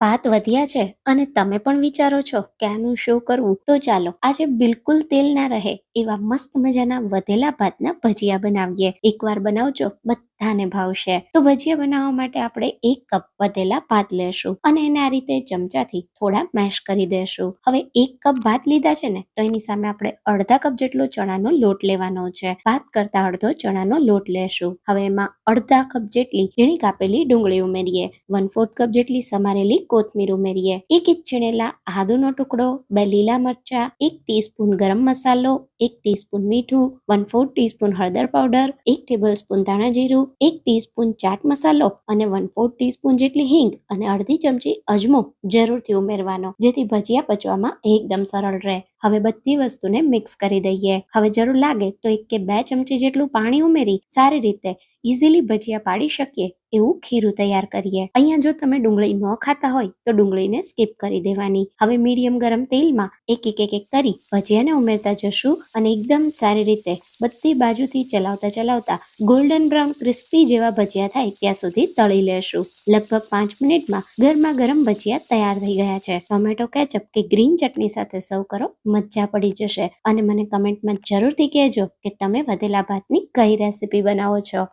ભાત વધ્યા છે અને તમે પણ વિચારો છો કે આનું શું કરવું, તો ચાલો આજે બિલકુલ તેલ ના રહે એવા મસ્ત મજાના વધેલા ભાતના ભજીયા બનાવીએ. એકવાર બનાવજો બધાને ભાવશે. તો ભજીયા બનાવવા માટે આપણે એક કપ વધેલા ભાત લેશું અને એને આ રીતે ચમચાથી થોડા મેશ કરી દેશું. હવે એક કપ ભાત લીધા છે ને, તો એની સામે આપણે અડધા કપ જેટલો ચણાનો લોટ લેવાનો છે. ભાત કરતા અડધો ચણાનો લોટ લેશું. હવે એમાં અડધા કપ જેટલી ઝીણી કાપેલી ડુંગળી ઉમેરીએ. વન ફોર્થ કપ જેટલી સમારેલી કોથમીર ઉમેરીએ. એક ઇંચ છીણેલા આદુનો ટુકડો, બે લીલા મરચા, એક ટીસ્પૂન ગરમ મસાલો એક ટીસ્પૂન મીઠું વન ફોર્થ ટીસ્પૂન હળદર પાવડર એક ટેબલ સ્પૂન ધાણા જીરું, એક ટીસ્પૂન ચાટ મસાલો અને વન ફોર્થ ટીસ્પૂન જેટલી હિંગ અને અડધી ચમચી અજમો જરૂરથી ઉમેરવાનો, જેથી ભજીયા પચવામાં એકદમ સરળ રહે. હવે બધી વસ્તુને મિક્સ કરી દઈએ. હવે જરૂર લાગે તો એક કે બે ચમચી જેટલું પાણી ઉમેરી સારી રીતે ઇઝીલી ભજીયા પાડી શકીએ એવું ખીરું તૈયાર કરીએ. અહીંયા જો તમે ડુંગળી ન ખાતા હોય તો ડુંગળીને સ્કીપ કરી દેવાની. હવે મીડિયમ ગરમ તેલમાં એક એક એક એક કરી ભજીયાને ઉમેરતા જશું અને એકદમ સારી રીતે બધી બાજુથી ચલાવતા ચલાવતા ગોલ્ડન બ્રાઉન ક્રિસ્પી જેવા ભજીયા થાય ત્યાં સુધી તળી લેશું. લગભગ પાંચ મિનિટમાં ગરમા ગરમ ભજીયા તૈયાર થઈ ગયા છે. ટોમેટો, કેચઅપ કે ગ્રીન ચટણી સાથે સર્વ કરો મજા પડી જશે. અને મને કમેન્ટમાં જરૂરથી કહેજો કે તમે વધેલા ભાતની કઈ રેસીપી બનાવો છો.